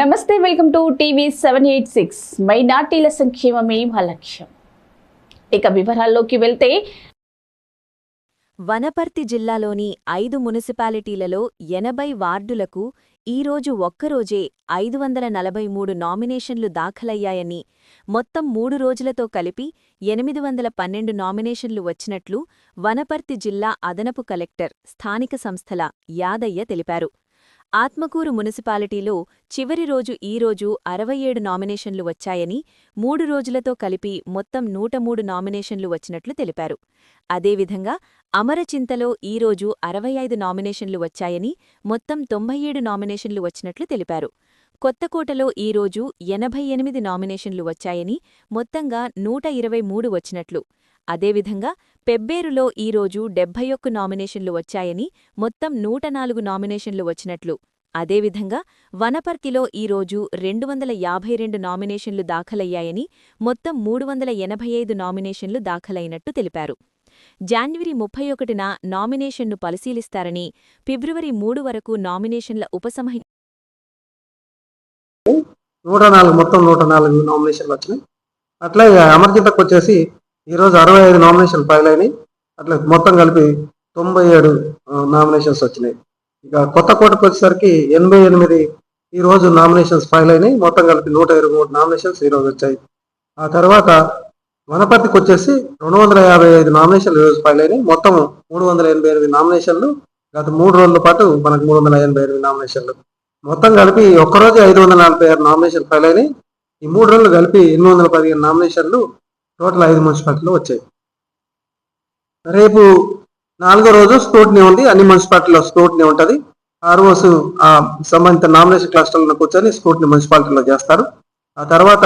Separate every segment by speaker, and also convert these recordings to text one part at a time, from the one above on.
Speaker 1: నమస్తే welcome to TV seven eight six. మైనార్టీల సంక్షేమమే మా లక్ష్యం. ఇక వివరాల్లోకి వెళ్తే
Speaker 2: వనపర్తి జిల్లాలోని ఐదు మున్సిపాలిటీలలో ఎనభై వార్డులకు ఈరోజు ఒక్కరోజే ఐదు వందల నలభై మూడు నామినేషన్లు దాఖలయ్యాయని మొత్తం మూడు రోజులతో కలిపి ఎనిమిది వందల పన్నెండు నామినేషన్లు వచ్చినట్లు వనపర్తి జిల్లా అదనపు కలెక్టర్ స్థానిక సంస్థల యాదయ్య తెలిపారు. ఆత్మకూరు మున్సిపాలిటీలో చివరి రోజు ఈరోజు అరవై ఏడు నామినేషన్లు వచ్చాయని మూడు రోజులతో కలిపి మొత్తం నూట మూడు నామినేషన్లు వచ్చినట్లు తెలిపారు. అదేవిధంగా అమరచింతలో ఈ రోజు అరవై ఐదు నామినేషన్లు వచ్చాయని మొత్తం తొంభై ఏడు నామినేషన్లు వచ్చినట్లు తెలిపారు. కొత్తకోటలో ఈ రోజు ఎనభై ఎనిమిది నామినేషన్లు వచ్చాయని మొత్తంగా నూట ఇరవై మూడు వచ్చినట్లు అదేవిధంగా పెబ్బేరులో ఈ రోజు డెబ్బై ఒక్క నామినేషన్లు వచ్చాయని మొత్తం నూట నాలుగు నామినేషన్లు వచ్చినట్లు. అదేవిధంగా వనపర్తిలో ఈ రోజు రెండు వందల యాభై రెండు నామినేషన్లు దాఖలయ్యాయని మొత్తం మూడు వందల ఎనభై ఐదు నామినేషన్లు దాఖలైనట్టు తెలిపారు. జాన్వరి ముప్పై ఒకటిన నామినేషన్ను పరిశీలిస్తారని ఫిబ్రవరి మూడు వరకు నామినేషన్ల ఉపసంహ
Speaker 3: నూట నాలుగు మొత్తం నూట నాలుగు నామినేషన్లు వచ్చినాయి. అట్లాగే అమర్జితకు వచ్చేసి ఈరోజు అరవై ఐదు నామినేషన్ ఫైల్ అయినాయి అట్లా మొత్తం కలిపి తొంభై ఏడు నామినేషన్స్ వచ్చినాయి. ఇక కొత్త కోటకు వచ్చేసరికి ఎనభై ఎనిమిది ఈరోజు నామినేషన్స్ ఫైల్ అయినాయి మొత్తం కలిపి నూట ఇరవై మూడు నామినేషన్స్ ఈరోజు వచ్చాయి. ఆ తర్వాత వనపర్తికి వచ్చేసి రెండు వందల యాభై ఐదు నామినేషన్లు ఈరోజు ఫైల్ అయినాయి మొత్తం మూడు వందల ఎనభై ఎనిమిది నామినేషన్లు గత మూడు రోజుల పాటు మనకు మూడు వందల ఎనభై ఎనిమిది నామినేషన్లు మొత్తం కలిపి ఒక్కరోజు ఐదు వందల నలభై ఆరు నామినేషన్ ఫైల్ అయినాయి ఈ మూడు రోజులు కలిపి ఎనిమిది వందల పదిహేను నామినేషన్లు టోటల్ ఐదు మున్సిపాలిటీలో వచ్చాయి. రేపు నాలుగో రోజు స్క్రూటినీ ఉంది అన్ని మున్సిపాలిటీలో స్క్రూటినీ ఉంటుంది. ఆ రోజు ఆ సంబంధిత నామినేషన్ క్లస్టర్లను కూర్చొని స్క్రూటినీ మున్సిపాలిటీలో చేస్తారు. ఆ తర్వాత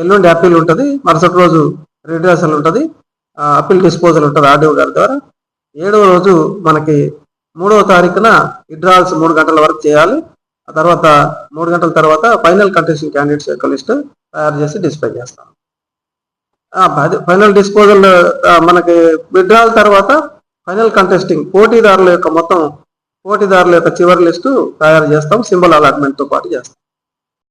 Speaker 3: ఎల్లుండి అప్పీల్ ఉంటుంది మరుసటి రోజు రిడ్రాసల్ ఉంటుంది అప్పీల్ డిస్పోజల్ ఉంటుంది ఆర్డీఓ గారి ద్వారా. ఏడవ రోజు మనకి మూడవ తారీఖున విడ్రాల్స్ మూడు గంటల వరకు చేయాలి. ఆ తర్వాత మూడు గంటల తర్వాత ఫైనల్ కంటెస్టింగ్ క్యాండిడేట్స్ యొక్క లిస్ట్ తయారు చేసి డిస్ప్లే చేస్తాం. ఫైనల్ డిస్పోజల్ మనకి విడ్రాల్ తర్వాత ఫైనల్ కంటెస్టింగ్ పోటీదారుల యొక్క మొత్తం పోటీదారుల యొక్క చివరి లిస్టు తయారు చేస్తాం సింబల్ అలాట్మెంట్తో పాటు చేస్తాం.